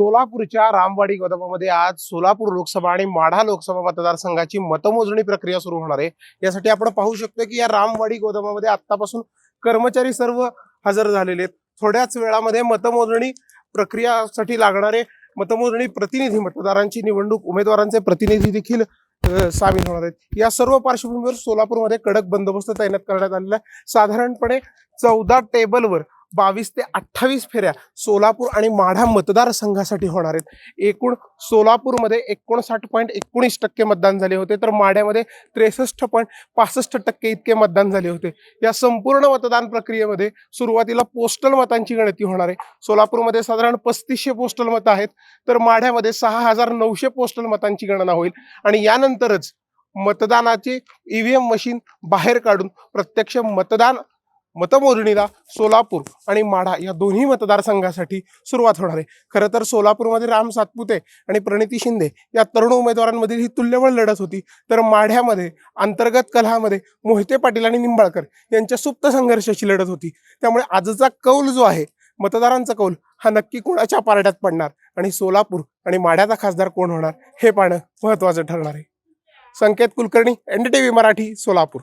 सोलापूरच्या रामवाडी गोदामामध्ये आज सोलापूर लोकसभा आणि माढा लोकसभा मतदारसंघाची मतमोजणी प्रक्रिया सुरू होणार आहे. यासाठी आपण पाहू शकतो की या रामवाडी गोदामामध्ये आतापासून कर्मचारी सर्व हजर झालेले आहेत. थोड्याच वेळामध्ये मतमोजणी प्रक्रियासाठी लागणारे मतमोजणी प्रतिनिधी मतदारांची निवडणूक उमेदवारांचे प्रतिनिधी देखील सामील होणार आहेत. या सर्व पार्श्वभूमीवर सोलापूरमध्ये कडक बंदोबस्त तैनात करण्यात आलेला आहे. साधारणपणे चौदा टेबलवर बावीस ते अठ्ठावीस फेऱ्या सोलापूर आणि माढा मतदारसंघासाठी होणार आहेत. एकूण सोलापूरमध्ये एकोणसाठ पॉईंट एकोणीस टक्के मतदान झाले होते तर माढ्यामध्ये त्रेसष्ट पॉईंट पासष्ट टक्के इतके मतदान झाले होते. या संपूर्ण मतदान प्रक्रियेमध्ये सुरुवातीला पोस्टल मतांची गणती होणार आहे. सोलापूरमध्ये साधारण पस्तीसशे पोस्टल मतं आहेत तर माढ्यामध्ये सहा हजार नऊशे पोस्टल मतांची गणना होईल. आणि यानंतरच मतदानाचे ईव्हीएम मशीन बाहेर काढून प्रत्यक्ष मतदान मतमोजणीला सोलापूर आणि माढा या दोन्ही मतदारसंघासाठी सुरुवात होणार आहे. खरं तर सोलापूरमध्ये राम सातपुते आणि प्रणिती शिंदे या तरुण उमेदवारांमधील ही तुल्यबळ लढत होती. तर माढ्यामध्ये अंतर्गत कलहामध्ये मोहिते पाटील आणि निंबाळकर यांच्या सुप्त संघर्षाची लढत होती. त्यामुळे आजचा कौल जो आहे मतदारांचा कौल हा नक्की कोणाच्या पारड्यात पडणार? आणि सोलापूर आणि माढ्याचा खासदार कोण होणार? हे पाहणं महत्त्वाचं ठरणार आहे. संकेत कुलकर्णी एनडीटीव्ही मराठी सोलापूर.